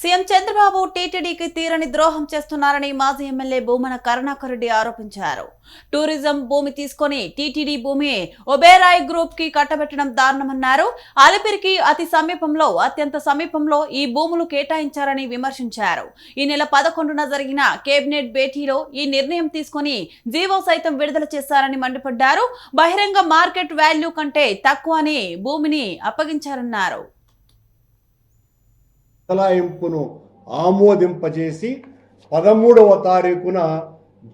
CM Chandrababu టీటీడీకి తీరని ద్రోహం చేస్తున్నారని మాజీ ఎమ్మెల్యే భూమన కరుణాకర్ రెడ్డి ఆరోపించారు. టూరిజం భూమి తీసుకొని టీటీడీ భూమి ఒబేరాయ్ గ్రూప్కి కట్టబెట్టడం దారుణమన్నారు. అలిపిరికి అతి సమీపంలో అత్యంత సమీపంలో ఈ భూములు కేటాయించారని విమర్శించారు. ఈ నెల పదకొండున జరిగిన కేబినెట్ భేటీలో ఈ నిర్ణయం తీసుకొని జీవో సైతం విడుదల చేశారని మండిపడ్డారు. బహిరంగ మార్కెట్ వాల్యూ కంటే తక్కువ అని భూమిని అప్పగించారన్నారు. బదలాయింపును ఆమోదింపజేసి పదమూడవ తారీఖున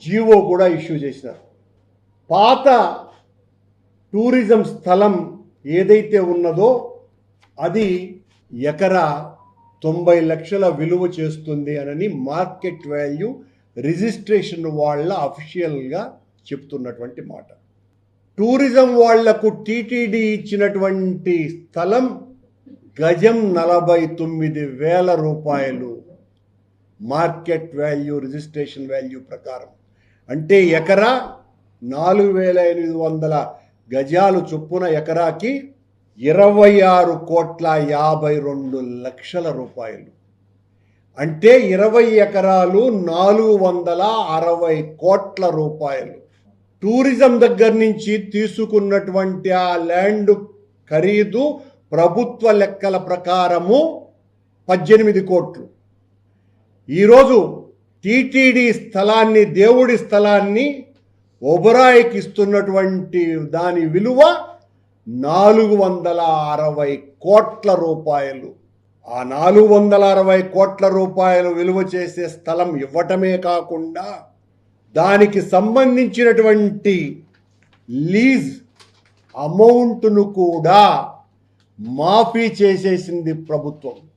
జీవో కూడా ఇష్యూ చేసినారు. పాత టూరిజం స్థలం ఏదైతే ఉన్నదో అది ఎకరా తొంభై లక్షల విలువ చేస్తుంది అనని మార్కెట్ వాల్యూ రిజిస్ట్రేషన్ వాళ్ళ అఫీషియల్గా చెప్తున్నటువంటి మాట. టూరిజం వాళ్ళకు టీటీడీ ఇచ్చినటువంటి స్థలం గజం నలభై తొమ్మిది వేల రూపాయలు. మార్కెట్ వాల్యూ రిజిస్ట్రేషన్ వాల్యూ ప్రకారం. అంటే ఎకరా నాలుగు వేల ఎనిమిది వందల గజాలు చొప్పున ఎకరాకి ఇరవై ఆరు కోట్ల యాభై రెండు లక్షల రూపాయలు. అంటే ఇరవై ఎకరాలు నాలుగు వందల అరవై కోట్ల రూపాయలు. టూరిజం దగ్గర నుంచి తీసుకున్నటువంటి ఆ ల్యాండ్ ఖరీదు ప్రభుత్వ లెక్కల ప్రకారము పద్దెనిమిది కోట్లు. ఈరోజు టీటీడీ స్థలాన్ని దేవుడి స్థలాన్ని ఒబరాయికి ఇస్తున్నటువంటి దాని విలువ నాలుగు వందల అరవై కోట్ల రూపాయలు. ఆ నాలుగు వందల అరవై కోట్ల రూపాయలు విలువ చేసే స్థలం ఇవ్వటమే కాకుండా దానికి సంబంధించినటువంటి లీజ్ అమౌంట్ను కూడా మాఫీ చేసేసింది ప్రభుత్వం.